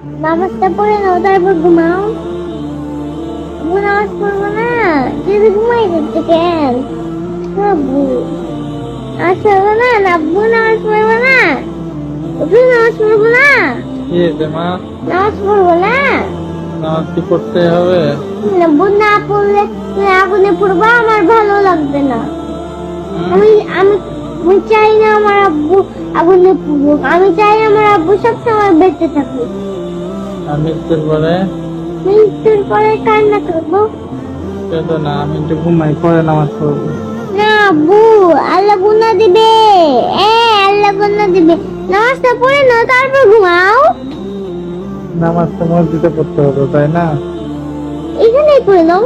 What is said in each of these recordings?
নামাজটা পড়ে নাও তারপর ঘুমাও। নামাজ পড়ব না যদি ঘুমাই কেন আব্বু নামাজ পড়ব না আব্বু নামাজ পড়ব না নামাজ পড়ব না। মা? নামাজ পড়ব না। নামাজ কি পড়তে হবে? আব্বু না পড়লে আগুনে পড়ব আমার ভালো লাগবে না। আমি আমি আমি চাই না আমার আব্বু আগুনে পড়ুক। আমি চাই আমার আব্বু সবসময় বেঁচে থাকুক। আর মৃত্যুর পরে? মৃত্যুর পরে কান্না করব? কেঁদো না আমি একটু ঘুমাই পরে নামাজ পড়ব। না আব্বু আল্লাহ গুনা দিবে। এ আল্লাহ গুনা দিবে। নামাজটা পড়ে নাও তারপর ঘুমাও। নামাজ তো মসজিদে পড়তে হবে তাই না? এখানেই পড়ে নাও।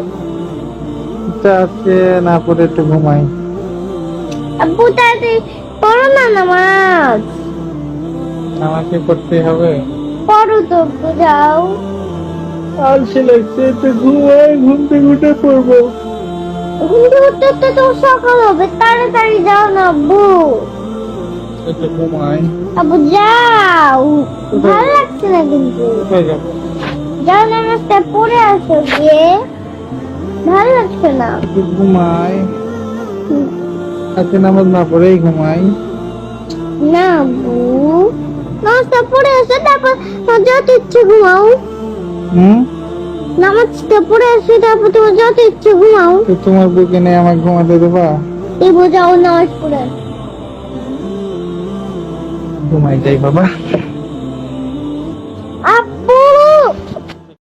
আছে না পড়ে একটু ঘুমাই। আব্বু তাড়াতাড়ি পড়ো না নামাজ। নামাজ কি পড়তে হবে? পড়ো তো যাও আর সে লাগছে একটু ঘুমাই ঘুম থেকে উঠে পড়ব। ঘুম থেকে উঠতে উঠতে তো সকাল হবে তাড়াতাড়ি যাও না আব্বু। আব্বু যাও। ভালো লাগছে না কিন্তু। যাও নামাজটা পড়ে আসো গিয়ে। ভালো লাগছে না। ঘুমাই আজকে নামাজ না পড়েই ঘুমাই না আব্বু। তারপর যত ইচ্ছে ঘুমাও। হুম? নামাজটা পড়ে আসো তারপর তোমার যত ইচ্ছে ঘুমাও। তো তোমার বুকে নিয়ে আমাকে ঘুমাতে দেবা? এই বোঝাও নামাজ পড়ে। ঘুমাই যাই বাবা।